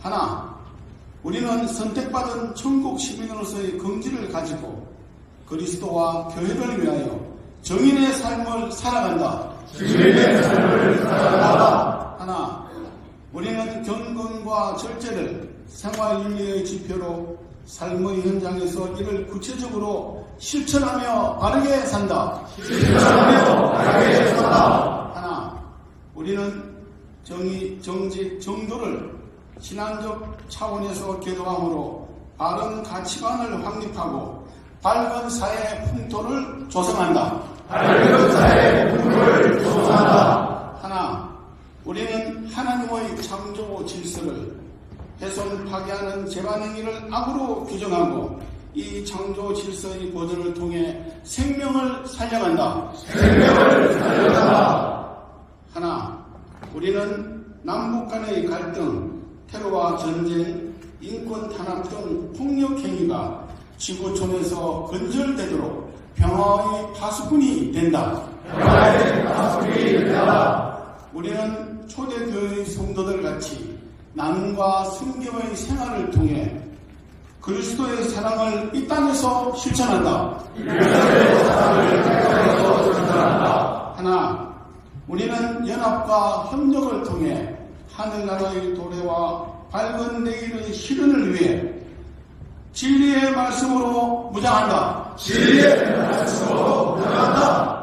하나, 우리는 선택받은 천국 시민으로서의 긍지를 가지고 그리스도와 교회를 위하여 정인의 삶을 살아간다. 주님의 삶을 살아가다. 하나, 우리는 경건과 절제를 생활윤리의 지표로 삶의 현장에서 이를 구체적으로 실천하며 바르게 산다. 실천하며 바르게 산다. 하나, 우리는 정의, 정직, 정도를 신앙적 차원에서 계도함으로 바른 가치관을 확립하고 밝은 사회 풍토를 조성한다. 밝은 사회 풍토를 조성한다. 하나, 우리는 하나님의 창조 질서를 훼손 파괴하는 재반 행위를 악으로 규정하고 이 창조 질서의 보존을 통해 생명을 살려간다. 생명을 살려간다. 하나, 우리는 남북 간의 갈등, 테러와 전쟁, 인권 탄압 등 폭력 행위가 지구촌에서 건절되도록 평화의 파수꾼이 된다. 평화의 가슴이 된다. 우리는 초대교회의 성도들 같이 나눔과 성경의 생활을 통해 그리스도의 사랑을 이 땅에서 실천한다. 하나, 우리는 연합과 협력을 통해 하늘나라의 도래와 밝은 내일의 실현을 위해 진리의 말씀으로 무장한다. 진리의 말씀으로 나간다.